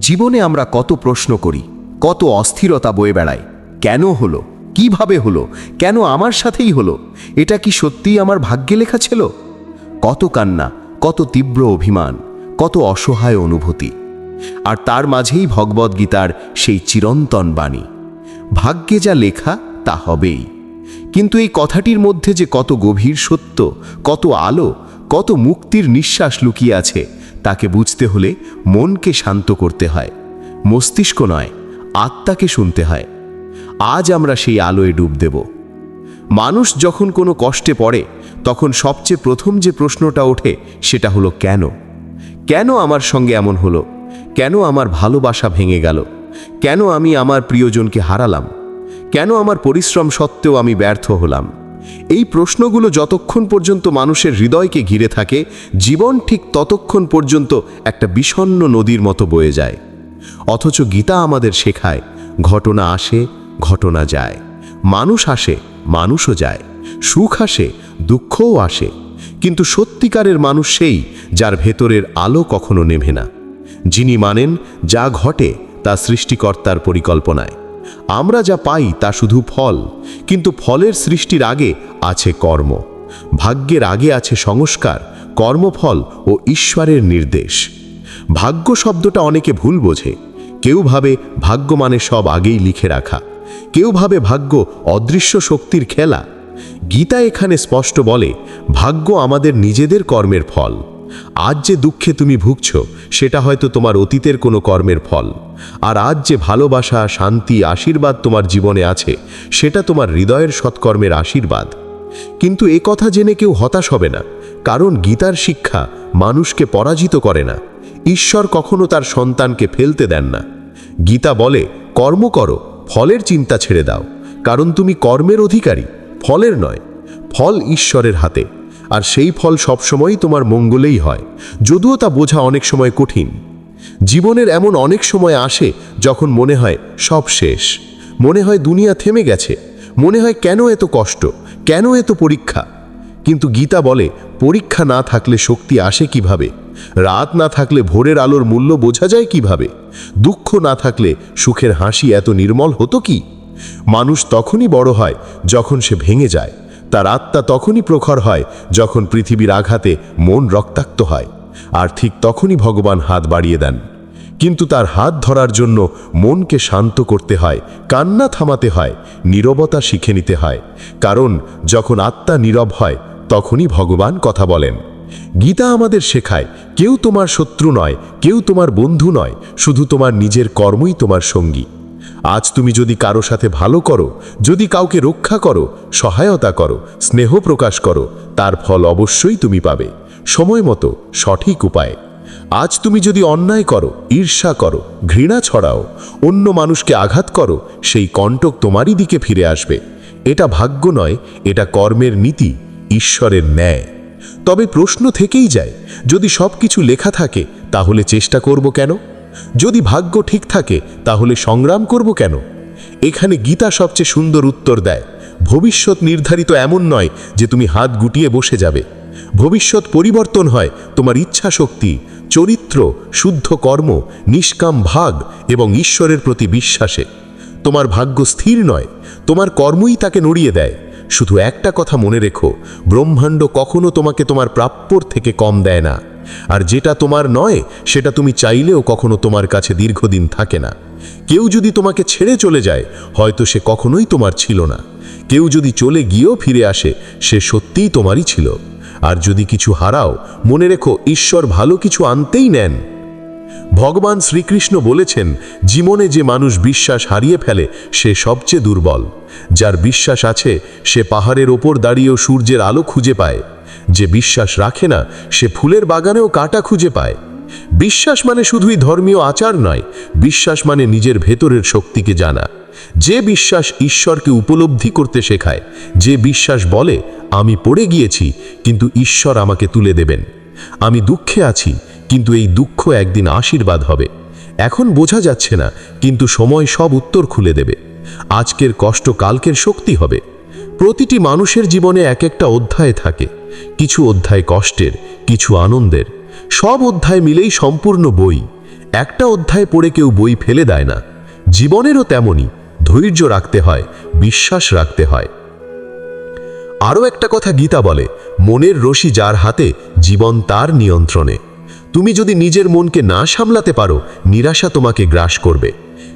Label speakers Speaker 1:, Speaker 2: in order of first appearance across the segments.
Speaker 1: জীবনে আমরা কত প্রশ্ন করি, কত অস্থিরতা বয়ে বেড়াই কেন হলো? কীভাবে হলো? কেন আমার সাথেই হলো? এটা কি সত্যিই আমার ভাগ্যে লেখা ছিল? কত কান্না, কত তীব্র অভিমান, কত অসহায় অনুভূতি। আর তার মাঝেই ভগবদ্গীতার সেই চিরন্তন বাণী। ভাগ্যে যা লেখা, তা হবেই। কিন্তু এই কথাটির মধ্যে যে কত গভীর সত্য, কত আলো, কত মুক্তির নিঃশ্বাস লুকিয়ে আছে তাকে বুঝতে হলে মনকে শান্ত করতে হয়। মস্তিষ্ক নয়, আত্মাকে শুনতে হয়। আজ আমরা সেই আলোয় ডুব দেব। মানুষ যখন কোনো কষ্টে পড়ে, তখন সবচেয়ে প্রথম যে প্রশ্নটা ওঠে, সেটা হলো, কেন? কেন আমার সঙ্গে এমন হলো? কেন আমার ভালোবাসা ভেঙে গেল? কেন আমি আমার প্রিয়জনকে হারালাম? কেন আমার পরিশ্রম সত্ত্বেও আমি ব্যর্থ হলাম? এই প্রশ্নগুলো যতক্ষণ পর্যন্ত মানুষের হৃদয়কে ঘিরে থাকে, জীবন ঠিক ততক্ষণ পর্যন্ত একটা বিষণ্ণ নদীর মতো বয়ে যায়। অথচ গীতা আমাদের শেখায়, ঘটনা আসে, ঘটনা যায়। মানুষ আসে, মানুষও যায়। সুখ আসে, দুঃখও আসে। কিন্তু সত্যিকারের মানুষ সেই যার ভেতরের আলো কখনো নেভে না। যিনি মানেন যা ঘটে তা সৃষ্টিকর্তার পরিকল্পনায়। আমরা যা পাই তা শুধু ফল, কিন্তু ফলের সৃষ্টির আগে আছে কর্ম। ভাগ্যের আগে আছে সংস্কার, কর্মফল ও ঈশ্বরের নির্দেশ। ভাগ্য শব্দটা অনেকে ভুল বোঝে। কেউ ভাবে ভাগ্য মানে সব আগেই লিখে রাখা। কেউ ভাবে ভাগ্য অদৃশ্য শক্তির খেলা। গীতা এখানে স্পষ্ট বলে, ভাগ্য আমাদের নিজেদের কর্মের ফল। আজ যে দুঃখে তুমি ভুগছ, সেটা হয়তো তোমার অতীতের কোনো কর্মের ফল। আর আজ যে ভালোবাসা, শান্তি, আশীর্বাদ তোমার জীবনে আছে, সেটা তোমার হৃদয়ের সৎকর্মের আশীর্বাদ। কিন্তু এ কথা জেনে কেউ হতাশ হবে না, কারণ গীতার শিক্ষা মানুষকে পরাজিত করে না, ঈশ্বর কখনো তার সন্তানকে ফেলতে দেন না। গীতা বলে, কর্ম করো, ফলের চিন্তা ছেড়ে দাও, কারণ তুমি কর্মের অধিকারী, ফলের নয়, ফল ঈশ্বরের হাতে। আর সেই ফল সবসময়ই তোমার মঙ্গলেই হয়। যদিও তা বোঝা অনেক সময় কঠিন। জীবনের এমন অনেক সময় আসে যখন মনে হয় সব শেষ। মনে হয় দুনিয়া থেমে গেছে। মনে হয় কেন এত কষ্ট? কেন এত পরীক্ষা? কিন্তু গীতা বলে, পরীক্ষা না থাকলে শক্তি আসে কীভাবে? রাত না থাকলে ভোরের আলোর মূল্য বোঝা যায় কীভাবে? দুঃখ না থাকলে সুখের হাসি এত নির্মল হতো কি? মানুষ তখনই বড় হয় যখন সে ভেঙে যায়। তার আত্মা তখনই প্রখর হয় যখন পৃথিবীর আঘাতে মন রক্তাক্ত হয়, আর ঠিক তখনই ভগবান হাত বাড়িয়ে দেন। কিন্তু তার হাত ধরার জন্য মনকে শান্ত করতে হয়, কান্না থামাতে হয়, নীরবতা শিখে নিতে হয়, কারণ যখন আত্মা নীরব হয়, তখনই ভগবান কথা বলেন। গীতা আমাদের শেখায়, কেউ তোমার শত্রু নয়, কেউ তোমার বন্ধু নয়, শুধু তোমার নিজের কর্মই তোমার সঙ্গী। আজ তুমি যদি কারও সাথে ভালো করো, যদি কাউকে রক্ষা করো, সহায়তা করো, স্নেহ প্রকাশ করো, তার ফল অবশ্যই তুমি পাবে। সময় মতো, সঠিক উপায়। আজ তুমি যদি অন্যায় করো, ঈর্ষা করো, ঘৃণা ছড়াও, অন্য মানুষকে আঘাত করো, সেই কণ্টক তোমারই দিকে ফিরে আসবে। এটা ভাগ্য নয়, এটা কর্মের নীতি, ঈশ্বরের ন্যায়। তবে প্রশ্ন থেকেই যায়, যদি সব কিছু লেখা থাকে, তাহলে চেষ্টা করব কেন? যদি ভাগ্য ঠিক থাকে, তাহলে সংগ্রাম করব কেন? এখানে গীতা সবচেয়ে সুন্দর উত্তর দেয়, ভবিষ্যৎ নির্ধারিত এমন নয় যে তুমি হাত গুটিয়ে বসে যাবে। ভবিষ্যৎ পরিবর্তন হয় তোমার ইচ্ছা শক্তি চরিত্র, শুদ্ধ কর্ম, নিষ্কাম ভাগ এবং ঈশ্বরের প্রতি বিশ্বাসে। তোমার ভাগ্য স্থির নয়, তোমার কর্মই তাকে নড়িয়ে দেয়। শুধু একটা কথা মনে রেখো, ব্রহ্মাণ্ড কখনো তোমাকে তোমার প্রাপ্যর থেকে কম দেয় না। আর যেটা তোমার নয়, সেটা তুমি চাইলেও কখনো তোমার কাছে দীর্ঘদিন থাকে না। কেউ যদি তোমাকে ছেড়ে চলে যায়, হয়তো সে কখনোই তোমার ছিল না। কেউ যদি চলে গিয়েও ফিরে আসে, সে সত্যিই তোমারই ছিল। আর যদি কিছু হারাও, মনে রেখো ঈশ্বর ভালো কিছু আনতেই নেন। ভগবান শ্রীকৃষ্ণ বলেছেন, জীবনে যে মানুষ বিশ্বাস হারিয়ে ফেলে, সে সবচেয়ে দুর্বল। যার বিশ্বাস আছে, সে পাহাড়ের ওপর দাঁড়িয়েও সূর্যের আলো খুঁজে পায়। যে বিশ্বাস রাখে না, সে ফুলের বাগানেও কাটা খুঁজে পায়। বিশ্বাস মানে শুধুই ধর্মীয় আচার নয়, বিশ্বাস মানে নিজের ভেতরের শক্তিকে জানা। যে বিশ্বাস ঈশ্বরকে উপলব্ধি করতে শেখায়, যে বিশ্বাস বলে, আমি পড়ে গিয়েছি, কিন্তু ঈশ্বর আমাকে তুলে দেবেন। আমি দুঃখে আছি, কিন্তু এই দুঃখ একদিন আশীর্বাদ হবে। এখন বোঝা যাচ্ছে না, কিন্তু সময় সব উত্তর খুলে দেবে। আজকের কষ্ট কালকের শক্তি হবে। প্রতিটি মানুষের জীবনে এক একটা অধ্যায় থাকে। কিছু অধ্যায় কষ্টের, কিছু আনন্দের, সব অধ্যায় মিলেই সম্পূর্ণ বই। একটা অধ্যায় পড়ে কেউ বই ফেলে দেয় না। জীবনেরও তেমনই, ধৈর্য রাখতে হয়, বিশ্বাস রাখতে হয়। আরও একটা কথা গীতা বলে, মনের রশি যার হাতে, জীবন তার নিয়ন্ত্রণে। তুমি যদি নিজের মনকে না সামলাতে পারো, নিরাশা তোমাকে গ্রাস করবে।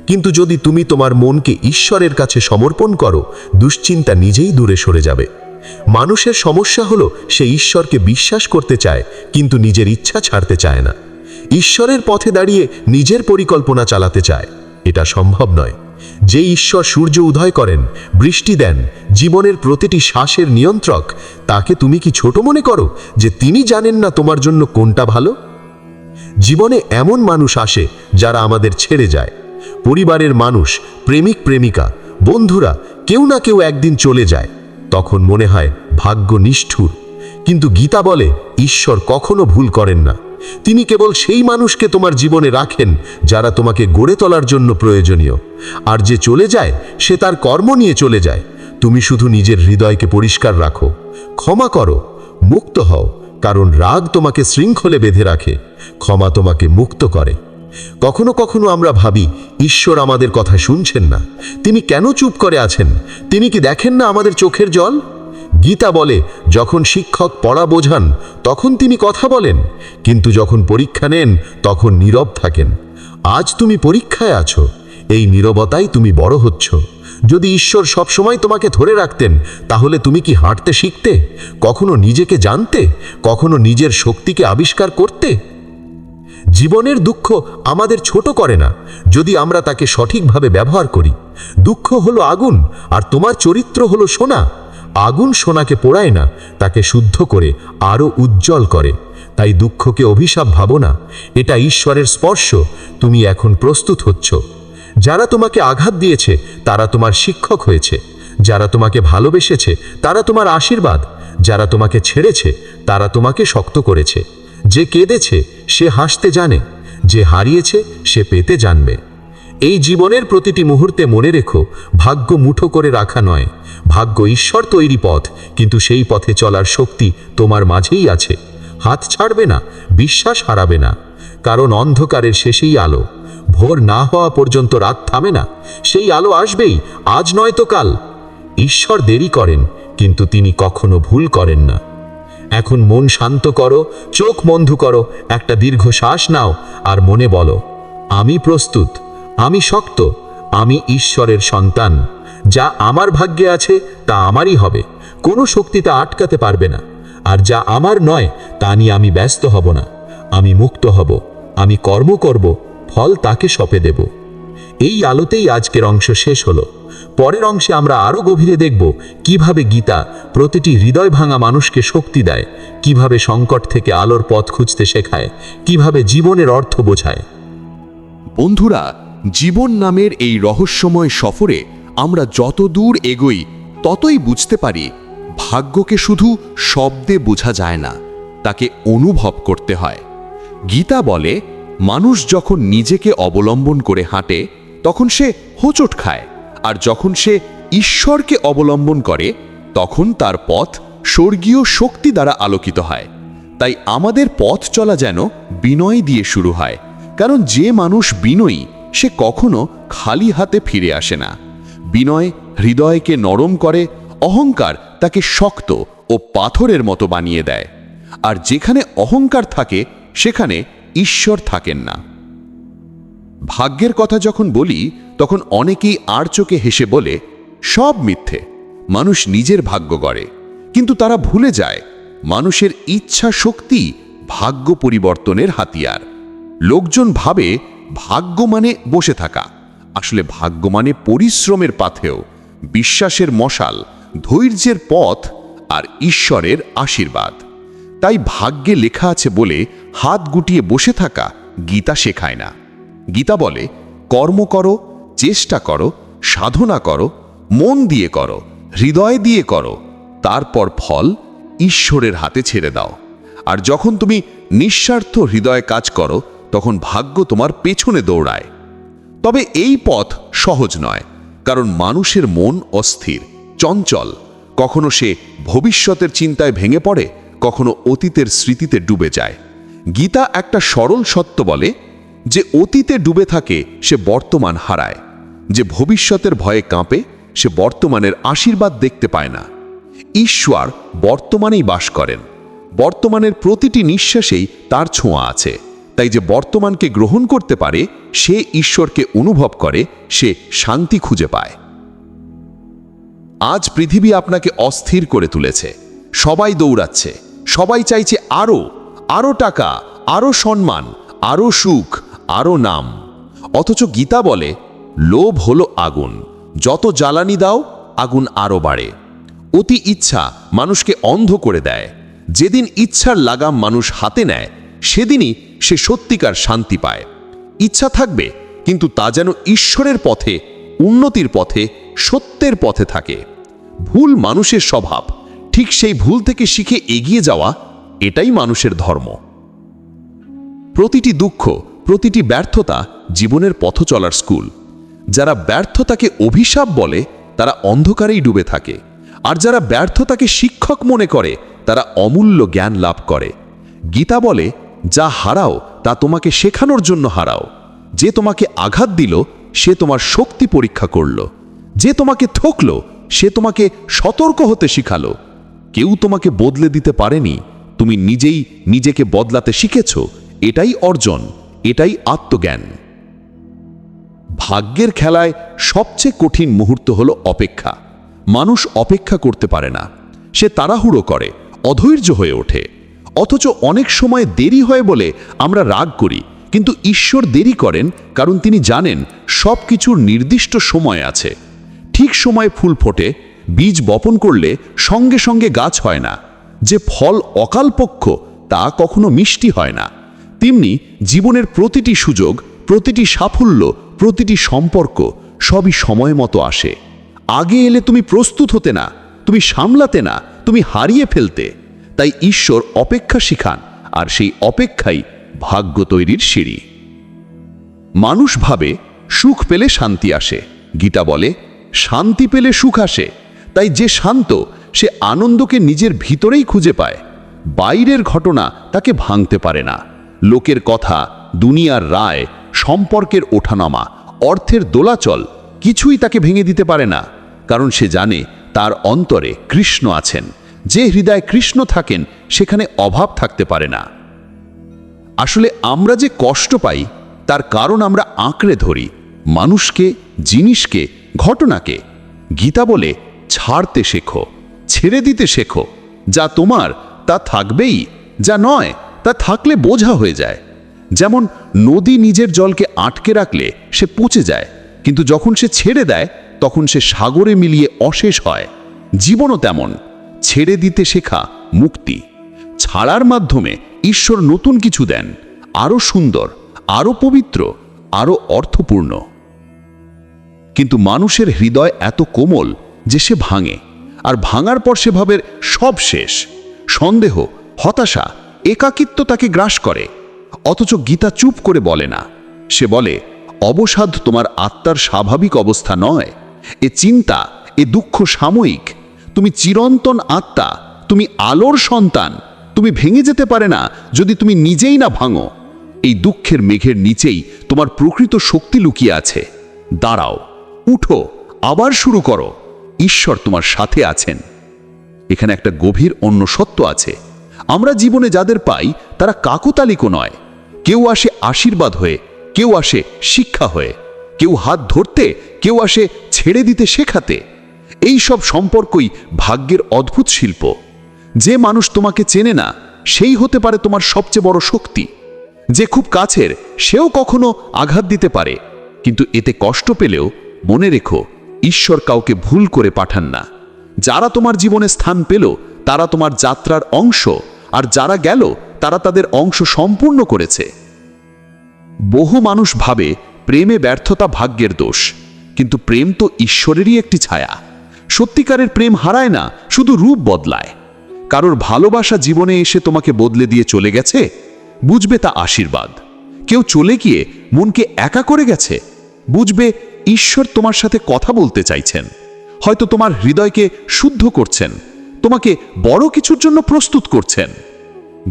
Speaker 1: কিন্তু যদি তুমি তোমার মনকে ঈশ্বরের কাছে সমর্পণ করো, দুশ্চিন্তা নিজেই দূরে সরে যাবে। মানুষের সমস্যা হলো সে ঈশ্বরকে বিশ্বাস করতে চায়, কিন্তু নিজের ইচ্ছা ছাড়তে চায় না। ঈশ্বরের পথে দাঁড়িয়ে নিজের পরিকল্পনা চালাতে চায়। এটা সম্ভব নয়। যে ঈশ্বর সূর্য উদয় করেন, বৃষ্টি দেন, জীবনের প্রতিটি শ্বাসের নিয়ন্ত্রক, তাকে তুমি কি ছোট মনে করো যে তিনি জানেন না তোমার জন্য কোনটা ভালো? জীবনে এমন মানুষ আসে যারা আমাদের ছেড়ে যায়। পরিবারের মানুষ, প্রেমিক প্রেমিকা, বন্ধুরা, কেউ না কেউ একদিন চলে যায়। তখন মনে হয় ভাগ্য নিষ্ঠুর। কিন্তু গীতা বলে, ঈশ্বর কখনো ভুল করেন না। তিনি কেবল সেই মানুষকে তোমার জীবনে রাখেন, যারা তোমাকে গড়ে তোলার জন্য প্রয়োজনীয়। আর যে চলে যায়, সে তার কর্ম নিয়ে চলে যায়। তুমি শুধু নিজের হৃদয়কে পরিষ্কার রাখো, ক্ষমা করো, মুক্ত হও, কারণ রাগ তোমাকে শৃঙ্খলে বেঁধে রাখে, ক্ষমা তোমাকে মুক্ত করে। কখনো কখনো আমরা ভাবি, ঈশ্বর আমাদের কথা শুনছেন না। তিনি কেন চুপ করে আছেন? তিনি কি দেখেন না আমাদের চোখের জল? গীতা বলে, যখন শিক্ষক পড়া বোঝান, তখন তিনি কথা বলেন, কিন্তু যখন পরীক্ষা নেন, তখন নীরব থাকেন। আজ তুমি পরীক্ষায় আছো, এই নীরবতাই তুমি বড় হচ্ছ। যদি ঈশ্বর সবসময় তোমাকে ধরে রাখতেন, তাহলে তুমি কি হাঁটতে শিখতে? কখনো নিজেকে জানতে? কখনো নিজের শক্তিকে আবিষ্কার করতে? জীবনের দুঃখ আমাদের ছোট করে না। যদি আমরা তাকে সঠিকভাবে ব্যবহার করি, দুঃখ হলো আগুন, আর তোমার চরিত্র হলো সোনা। আগুন সোনাকে পোড়ায় না, তাকে শুদ্ধ করে, আরও উজ্জ্বল করে। তাই দুঃখকে অভিশাপ ভাবো না, এটা ঈশ্বরের স্পর্শ, তুমি এখন প্রস্তুত হচ্ছ। যারা তোমাকে আঘাত দিয়েছে, তারা তোমার শিক্ষক হয়েছে। যারা তোমাকে ভালোবেসেছে, তারা তোমার আশীর্বাদ। যারা তোমাকে ছেড়েছে, তারা তোমাকে শক্ত করেছে। যে কেঁদেছে, সে হাসতে জানে, যে হারিয়েছে, সে পেতে জানবে। এই জীবনের প্রতিটি মুহূর্তে মনে রেখো, ভাগ্য মুঠো করে রাখা নয়। ভাগ্য ঈশ্বর তৈরি পথ, কিন্তু সেই পথে চলার শক্তি তোমার মাঝেই আছে। হাত ছাড়বে না, বিশ্বাস হারাবে না। কারণ অন্ধকারের শেষেই আলো। ভোর না হওয়া পর্যন্ত রাত থামে না, সেই আলো আসবেই, আজ নয় তো কাল। ঈশ্বর দেরি করেন, কিন্তু তিনি কখনো ভুল করেন না। এখন মন শান্ত করো, চোখ বন্ধ করো, একটা দীর্ঘ শ্বাস নাও আর মনে বলো, আমি প্রস্তুত, আমি শক্ত, আমি ঈশ্বরের সন্তান, যা আমার ভাগ্যে আছে তা আমারই হবে, কোনো শক্তি তা আটকাতে পারবে না, আর যা আমার নয় তা নিয়ে আমি ব্যস্ত হব না, আমি মুক্ত হব, আমি কর্ম করব, ফল তাকে সঁপে দেব। এই আলোতেই আজকের অংশ শেষ হলো। পরের অংশে আমরা আরও গভীরে দেখব কীভাবে গীতা প্রতিটি হৃদয় ভাঙা মানুষকে শক্তি দেয়, কীভাবে সংকট থেকে আলোর পথ খুঁজতে শেখায়, কীভাবে জীবনের অর্থ বোঝায়।
Speaker 2: বন্ধুরা, জীবন নামের এই রহস্যময় সফরে আমরা যত দূর এগোই, ততই বুঝতে পারি ভাগ্যকে শুধু শব্দে বোঝা যায় না, তাকে অনুভব করতে হয়। গীতা বলে, মানুষ যখন নিজেকে অবলম্বন করে হাঁটে, তখন সে হোঁচট খায়। যখন সে ঈশ্বরকে অবলম্বন করে, তখন তার পথ স্বর্গীয় শক্তি দ্বারা আলোকিত হয়। তাই আমাদের পথ চলা যেন বিনয় দিয়ে শুরু হয়, কারণ যে মানুষ বিনয়ী, সে কখনো খালি হাতে ফিরে আসে না। বিনয় হৃদয়কে নরম করে, অহংকার তাকে শক্ত ও পাথরের মতো বানিয়ে দেয়। আর যেখানে অহংকার থাকে, সেখানে ঈশ্বর থাকেন না। ভাগ্যের কথা যখন বলি, তখন অনেকেই আর চোখে হেসে বলে, সব মিথ্যে, মানুষ নিজের ভাগ্য গড়ে। কিন্তু তারা ভুলে যায়, মানুষের ইচ্ছা শক্তি ভাগ্য পরিবর্তনের হাতিয়ার। লোকজন ভাবে, ভাগ্য মানে বসে থাকা। আসলে ভাগ্য মানে পরিশ্রমের পাথেও, বিশ্বাসের মশাল, ধৈর্যের পথ আর ঈশ্বরের আশীর্বাদ। তাই ভাগ্যে লেখা আছে বলে, হাত গুটিয়ে বসে থাকা গীতা শেখায় না। গীতা বলে, কর্ম করো, চেষ্টা করো, সাধনা করো, মন দিয়ে করো, হৃদয় দিয়ে করো, তারপর ফল ঈশ্বরের হাতে ছেড়ে দাও। আর যখন তুমি নিঃস্বার্থ হৃদয়ে কাজ করো, তখন ভাগ্য তোমার পেছনে দৌড়ায়। তবে এই পথ সহজ নয়, কারণ মানুষের মন অস্থির, চঞ্চল। কখনো সে ভবিষ্যতের চিন্তায় ভেঙে পড়ে, কখনো অতীতের স্মৃতিতে ডুবে যায়। গীতা একটা সরল সত্য বলে যে অতীতে ডুবে থাকে, সে বর্তমান হারায়। যে ভবিষ্যতের ভয়ে কাঁপে, সে বর্তমানের আশীর্বাদ দেখতে পায় না। ঈশ্বর বর্তমানেই বাস করেন। বর্তমানের প্রতিটি নিঃশ্বাসেই তার ছোঁয়া আছে। তাই যে বর্তমানকে গ্রহণ করতে পারে, সে ঈশ্বরকে অনুভব করে, সে শান্তি খুঁজে পায়। আজ পৃথিবী আপনাকে অস্থির করে তুলেছে। সবাই দৌড়াচ্ছে। সবাই চাইছে আরও আরও টাকা, আরও সম্মান, আরও সুখ আরও নাম। অথচ গীতা বলে, লোভ হলো আগুন। যত জ্বালানি দাও, আগুন আরও বাড়ে। অতি ইচ্ছা মানুষকে অন্ধ করে দেয়। যেদিন ইচ্ছার লাগাম মানুষ হাতে নেয়, সেদিনই সে সত্যিকার শান্তি পায়। ইচ্ছা থাকবে, কিন্তু তা যেন ঈশ্বরের পথে, উন্নতির পথে, সত্যের পথে থাকে। ভুল মানুষের স্বভাব, ঠিক সেই ভুল থেকে শিখে এগিয়ে যাওয়া, এটাই মানুষের ধর্ম। প্রতিটি দুঃখ প্রতিটি ব্যর্থতা জীবনের পথ চলার স্কুল। যারা ব্যর্থতাকে অভিশাপ বলে, তারা অন্ধকারেই ডুবে থাকে। আর যারা ব্যর্থতাকে শিক্ষক মনে করে, তারা অমূল্য জ্ঞান লাভ করে। গীতা বলে, যা হারাও, তা তোমাকে শেখানোর জন্য হারাও। যে তোমাকে আঘাত দিল, সে তোমার শক্তি পরীক্ষা করল। যে তোমাকে ঠকল, সে তোমাকে সতর্ক হতে শিখালো। কেউ তোমাকে বদলে দিতে পারেনি, তুমি নিজেই নিজেকে বদলাতে শিখেছ, এটাই অর্জন। এটাই আত্মজ্ঞান। ভাগ্যের খেলায় সবচেয়ে কঠিন মুহূর্ত হল অপেক্ষা। মানুষ অপেক্ষা করতে পারে না। সে তাড়াহুড়ো করে, অধৈর্য হয়ে ওঠে। অথচ অনেক সময় দেরি হয় বলে আমরা রাগ করি, কিন্তু ঈশ্বর দেরি করেন কারণ তিনি জানেন সব কিছুর নির্দিষ্ট সময় আছে। ঠিক সময়ে ফুল ফোটে, বীজ বপন করলে সঙ্গে সঙ্গে গাছ হয় না। যে ফল অকালপক্ষ তা কখনো মিষ্টি হয় না। তেমনি জীবনের প্রতিটি সুযোগ, প্রতিটি সাফল্য, প্রতিটি সম্পর্ক সবই সময় মতো আসে। আগে এলে তুমি প্রস্তুত হতে না, তুমি সামলাতে না, তুমি হারিয়ে ফেলতে। তাই ঈশ্বর অপেক্ষা শিখান, আর সেই অপেক্ষাই ভাগ্য তৈরির সিঁড়ি। মানুষ ভাবে, সুখ পেলে শান্তি আসে। গীতা বলে, শান্তি পেলে সুখ আসে। তাই যে শান্ত, সে আনন্দকে নিজের ভিতরেই খুঁজে পায়। বাইরের ঘটনা তাকে ভাঙতে পারে না। লোকের কথা, দুনিয়ার রায়, সম্পর্কের ওঠানামা, অর্থের দোলাচল কিছুই তাকে ভেঙে দিতে পারে না, কারণ সে জানে তার অন্তরে কৃষ্ণ আছেন। যে হৃদয়ে কৃষ্ণ থাকেন, সেখানে অভাব থাকতে পারে না। আসলে আমরা যে কষ্ট পাই, তার কারণ আমরা আঁকড়ে ধরি, মানুষকে, জিনিসকে, ঘটনাকে। গীতা বলে, ছাড়তে শেখো, ছেড়ে দিতে শেখো, যা তোমার, তা থাকবেই, যা নয় তা থাকলে বোঝা হয়ে যায়। যেমন নদী নিজের জলকে আটকে রাখলে সে পচে যায়, কিন্তু যখন সে ছেড়ে দেয়, তখন সে সাগরে মিলিয়ে অশেষ হয়। জীবনও তেমন, ছেড়ে দিতে শেখা মুক্তি। ছাড়ার মাধ্যমে ঈশ্বর নতুন কিছু দেন, আরও সুন্দর, আরও পবিত্র, আরও অর্থপূর্ণ। কিন্তু মানুষের হৃদয় এত কোমল যে সে ভাঙে, আর ভাঙার পর সে ভাবের সব শেষ। সন্দেহ, হতাশা একাকিত্ব তাকে গ্রাস করে, অথচ গীতা চুপ করে বলে না। সে বলে, অবসাদ তোমার আত্মার স্বাভাবিক অবস্থা নয়। এ চিন্তা, এ দুঃখ সাময়িক। তুমি চিরন্তন আত্মা, তুমি আলোর সন্তান। তুমি ভেঙে যেতে পারে না যদি তুমি নিজেই না ভাঙো। এই দুঃখের মেঘের নিচেই তোমার প্রকৃত শক্তি লুকিয়ে আছে। দাঁড়াও, উঠো, আবার শুরু করো। ঈশ্বর তোমার সাথে আছেন। এখানে একটা গভীর অন্য সত্য আছে। আমরা জীবনে যাদের পাই, তারা কাকুতালিকও নয়। কেউ আসে আশীর্বাদ হয়ে, কেউ আসে শিক্ষা হয়ে। কেউ হাত ধরতে, কেউ আসে ছেড়ে দিতে শেখাতে। এই সব সম্পর্কই ভাগ্যের অদ্ভুত শিল্প। যে মানুষ তোমাকে চেনে না, সেই হতে পারে তোমার সবচেয়ে বড় শক্তি। যে খুব কাছের, সেও কখনো আঘাত দিতে পারে। কিন্তু এতে কষ্ট পেলেও, মনে রেখো, ঈশ্বর কাউকে ভুল করে পাঠান না। যারা তোমার জীবনে স্থান পেল, তারা তোমার যাত্রার অংশ। আর যারা গেল, তারা তাদের অংশ সম্পূর্ণ করেছে। বহু মানুষ ভাবে, প্রেমে ব্যর্থতা ভাগ্যের দোষ, কিন্তু প্রেম তো ঈশ্বরেরই একটি ছায়া। সত্যিকারের প্রেম হারায় না, শুধু রূপ বদলায়। কারোর ভালোবাসা জীবনে এসে তোমাকে বদলে দিয়ে চলে গেছে, বুঝবে তা আশীর্বাদ। কেউ চলে গিয়ে মনকে একা করে গেছে, বুঝবে ঈশ্বর তোমার সাথে কথা বলতে চাইছেন। হয়তো তোমার হৃদয়কে শুদ্ধ করছেন তোমাকে বড় কিছুর জন্য প্রস্তুত করছেন।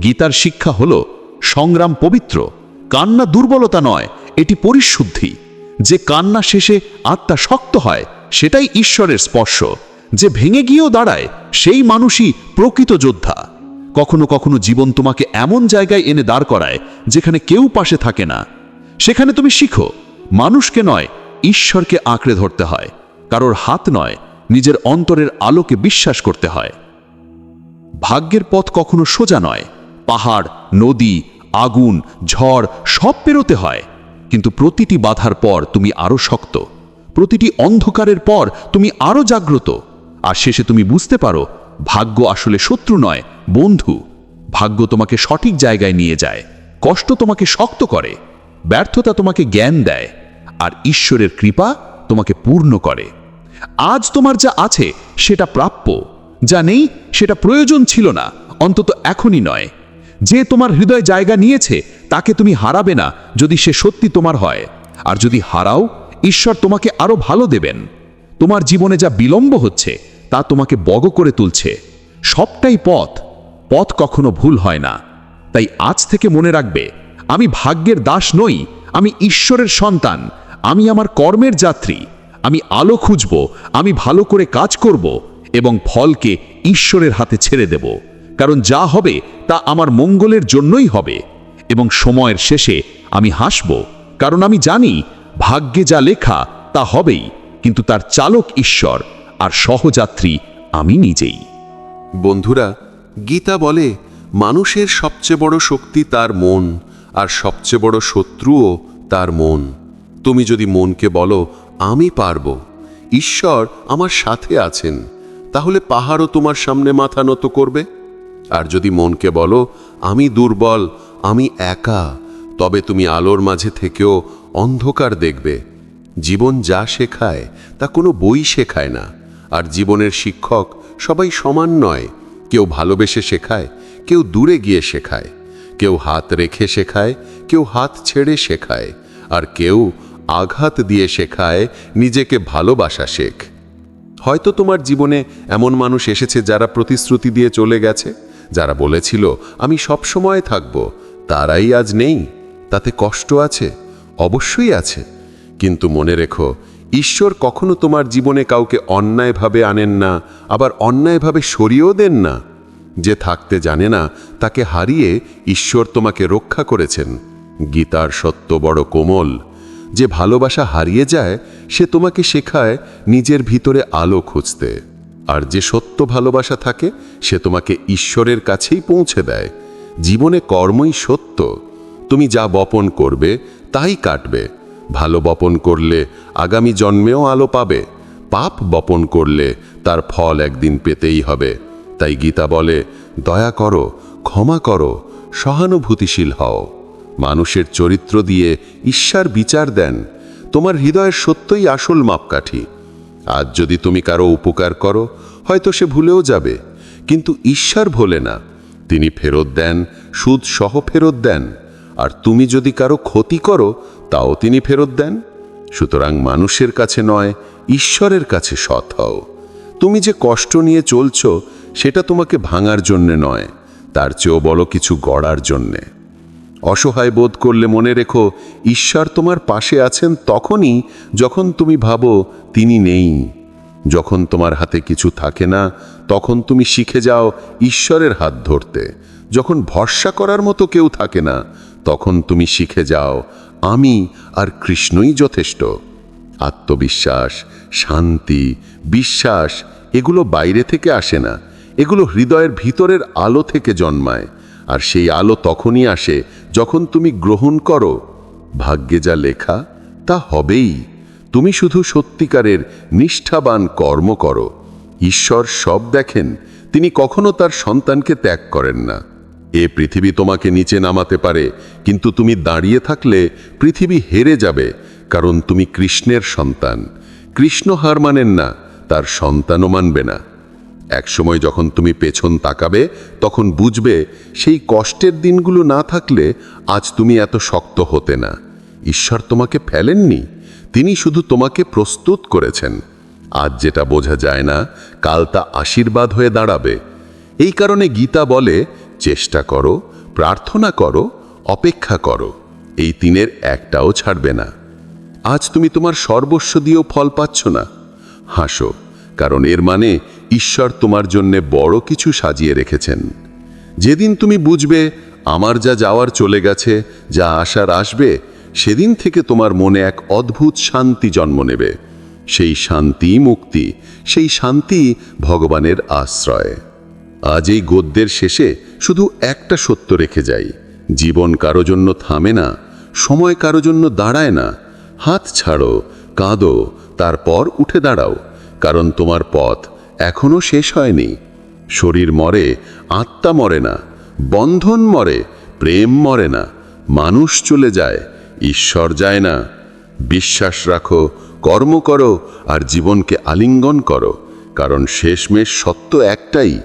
Speaker 2: গীতার শিক্ষা হল সংগ্রাম পবিত্র, কান্না দুর্বলতা নয়, এটি পরিশুদ্ধি। যে কান্না শেষে আত্মা শক্ত হয়, সেটাই ঈশ্বরের স্পর্শ। যে ভেঙে গিয়েও দাঁড়ায়, সেই মানুষই প্রকৃত যোদ্ধা। কখনো কখনো জীবন তোমাকে এমন জায়গায় এনে দাঁড় করায়, যেখানে কেউ পাশে থাকে না। সেখানে তুমি শিখো, মানুষকে নয়, ঈশ্বরকে আঁকড়ে ধরতে হয়। কারোর হাত নয়, নিজের অন্তরের আলোকে বিশ্বাস করতে হয়। ভাগ্যের পথ কখনো সোজা নয়। পাহাড়, নদী, আগুন, ঝড় সব পেরোতে হয়। কিন্তু প্রতিটি বাধার পর তুমি আরও শক্ত। প্রতিটি অন্ধকারের পর তুমি আরও জাগ্রত। আর শেষে তুমি বুঝতে পারো, ভাগ্য আসলে শত্রু নয়, বন্ধু। ভাগ্য তোমাকে সঠিক জায়গায় নিয়ে যায়। কষ্ট তোমাকে শক্ত করে। ব্যর্থতা তোমাকে জ্ঞান দেয়। আর ঈশ্বরের কৃপা তোমাকে পূর্ণ করে। আজ তোমার যা আছে, সেটা প্রাপ্য। যা নেই সেটা প্রয়োজন ছিল না, অন্তত এখনই নয়। যে তোমার হৃদয় জায়গা নিয়েছে, তাকে তুমি হারাবে না যদি সে সত্যি তোমার হয়। আর যদি হারাও, ঈশ্বর তোমাকে আরও ভালো দেবেন। তোমার জীবনে যা বিলম্ব হচ্ছে, তা তোমাকে বগ করে তুলছে। সবটাই পথ পথ কখনো ভুল হয় না। তাই আজ থেকে মনে রাখবে, আমি ভাগ্যের দাস নই, আমি ঈশ্বরের সন্তান, আমি আমার কর্মের যাত্রী, আমি আলো খুঁজব, আমি ভালো করে কাজ করব এবং ফলকে ঈশ্বরের হাতে ছেড়ে দেব, কারণ যা হবে তা আমার মঙ্গলের জন্যই হবে, এবং সময়ের শেষে আমি হাসব, কারণ আমি জানি ভাগ্যে যা লেখা তা হবেই, কিন্তু তার চালক ঈশ্বর আর সহযাত্রী আমি নিজেই।
Speaker 3: বন্ধুরা, গীতা বলে, মানুষের সবচেয়ে বড় শক্তি তার মন, আর সবচেয়ে বড় শত্রুও তার মন। তুমি যদি মনকে বলো, আমি পারব। ঈশ্বর আমার সাথে আছেন। তাহলে পাহাড়ও তোমার সামনে মাথা নত করবে? আর যদি মনকে বলো, আমি দুর্বল, আমি একা, তবে তুমি আলোর মাঝে থেকেও অন্ধকার দেখবে। জীবন যা শেখায়, তা কোনো বই শেখায় না। আর জীবনের শিক্ষক সবাই সমান নয়। কেউ ভালোবেসে শেখায়, কেউ দূরে গিয়ে শেখায়। কেউ হাত রেখে শেখায়, কেউ হাত ছেড়ে শেখায়। আর কেউ আঘাত দিয়ে শেখায়, নিজেকে ভালোবাসা শেখ। হয়তো তোমার জীবনে এমন মানুষ এসেছে যারা প্রতিশ্রুতি দিয়ে চলে গেছে, যারা বলেছিল, আমি সব সময় থাকব, তারাই আজ নেই, তাতে কষ্ট আছে, অবশ্যই আছে। কিন্তু মনে রেখো, ঈশ্বর কখনো তোমার জীবনে কাউকে অন্যায়ভাবে আনেন না, আবার অন্যায়ভাবে সরিয়েও দেন না। যে থাকতে জানে না, তাকে হারিয়ে ঈশ্বর তোমাকে রক্ষা করেছেন। গীতার সত্য বড় কোমল। যে ভালোবাসা হারিয়ে যায়, সে তোমাকে শেখায় নিজের ভিতরে আলো খুঁজতে। আর যে সত্য ভালোবাসা থাকে, সে তোমাকে ঈশ্বরের কাছেই পৌঁছে দেয়। জীবনে কর্মই সত্য। তুমি যা বপন করবে, তাই কাটবে। ভালো বপন করলে আগামী জন্মেও আলো পাবে। পাপ বপন করলে তার ফল একদিন পেতেই হবে। তাই গীতা বলে, দয়া করো, ক্ষমা করো, সহানুভূতিশীল হও। মানুষের চরিত্র দিয়ে ঈশ্বর বিচার দেন, তোমার হৃদয়ের সত্যই আসল মাপকাঠি। আজ যদি তুমি কারও উপকার করো, হয়তো সে ভুলেও যাবে, কিন্তু ঈশ্বর ভোলে না। তিনি ফেরত দেন সুদ সহ ফেরত দেন, আর তুমি যদি কারও ক্ষতি করো, তাও তিনি ফেরত দেন। সুতরাং মানুষের কাছে নয়, ঈশ্বরের কাছে সৎ হও। তুমি যে কষ্ট নিয়ে চলছ, সেটা তোমাকে ভাঙার জন্যে নয়, তার চেয়েও বলো কিছু গড়ার জন্যে। অসহায় বোধ করলে মনে রেখো, ঈশ্বর তোমার পাশে আছেন তখনই যখন তুমি ভাবো তিনি নেই। যখন তোমার হাতে কিছু থাকে না, তখন তুমি শিখে যাও ঈশ্বরের হাত ধরতে। যখন ভরসা করার মতো কেউ থাকে না, তখন তুমি শিখে যাও, আমি আর কৃষ্ণই যথেষ্ট। আত্মবিশ্বাস, শান্তি, বিশ্বাস, এগুলো বাইরে থেকে আসে না। এগুলো হৃদয়ের ভিতরের আলো থেকে জন্মায়। আর সেই আলো তখনই আসে যখন তুমি গ্রহণ করো, ভাগ্যে যা লেখা, তা হবেই। তুমি শুধু সত্যিকারের নিষ্ঠাবান কর্ম করো। ঈশ্বর সব দেখেন, তিনি কখনো তার সন্তানকে ত্যাগ করেন না। এ পৃথিবী তোমাকে নিচে নামাতে পারে, কিন্তু তুমি দাঁড়িয়ে থাকলে পৃথিবী হেরে যাবে, কারণ তুমি কৃষ্ণের সন্তান। কৃষ্ণ হার মানেন না, তার সন্তানও মানবে না। একসময় যখন তুমি পেছন তাকাবে, তখন বুঝবে সেই কষ্টের দিনগুলো না থাকলে আজ তুমি এত শক্ত হতে না। ঈশ্বর তোমাকে ফেলেননি, তিনি শুধু তোমাকে প্রস্তুত করেছেন। আজ যেটা বোঝা যায় না, কাল তা আশীর্বাদ হয়ে দাঁড়াবে। এই কারণে গীতা বলে, চেষ্টা করো, প্রার্থনা করো, অপেক্ষা করো। এই তিনের একটাও ছাড়বে না। আজ তুমি তোমার সর্বস্ব দিয়েও ফল পাচ্ছ না। হাসো, কারণ এর মানে ঈশ্বর তোমার জন্যে বড় কিছু সাজিয়ে রেখেছেন। যেদিন তুমি বুঝবে আমার যা যাওয়ার চলে গেছে, যা আসার আসবে, সেদিন থেকে তোমার মনে এক অদ্ভুত শান্তি জন্ম নেবে। সেই শান্তি মুক্তি, সেই শান্তি ভগবানের আশ্রয়। আজ এই গদ্যের শেষে শুধু একটা সত্য রেখে যাই। জীবন কারও জন্য থামে না, সময় কারও জন্য দাঁড়ায় না। হাত ছাড়ো, কাঁদো, তারপর উঠে দাঁড়াও, কারণ তোমার পথ এখনও শেষ হয়নি। শরীর মরে, আত্মা মরে না, বন্ধন মরে, প্রেম মরে না, মানুষ চলে যায়, ঈশ্বর যায় না। বিশ্বাস রাখো, কর্ম করো আর জীবনকে আলিঙ্গন করো, কারণ শেষমেশ সত্য একটাই,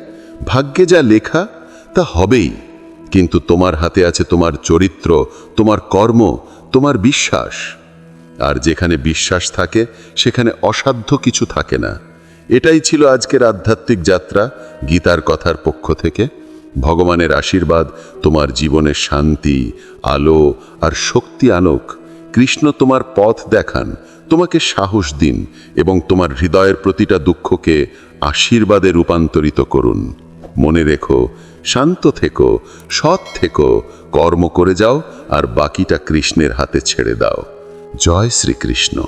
Speaker 3: ভাগ্যে যা লেখা, তা হবেই। কিন্তু তোমার হাতে আছে তোমার চরিত্র, তোমার কর্ম, তোমার বিশ্বাস। আর যেখানে বিশ্বাস থাকে, সেখানে অসাধ্য কিছু থাকে না। এটাই ছিল আজকের আধ্যাত্মিক যাত্রা গীতার কথার পক্ষ থেকে। ভগবানের আশীর্বাদ, তোমার জীবনে শান্তি, আলো আর শক্তি আনক। কৃষ্ণ তোমার পথ দেখান, তোমাকে সাহস দিন এবং তোমার হৃদয়ের প্রতিটা দুঃখকে আশীর্বাদে রূপান্তরিত করুন। মনে রেখো, শান্ত থেকো, সৎ থেকো, কর্ম করে যাও আর বাকিটা কৃষ্ণের হাতে ছেড়ে দাও। জয় শ্রীকৃষ্ণ।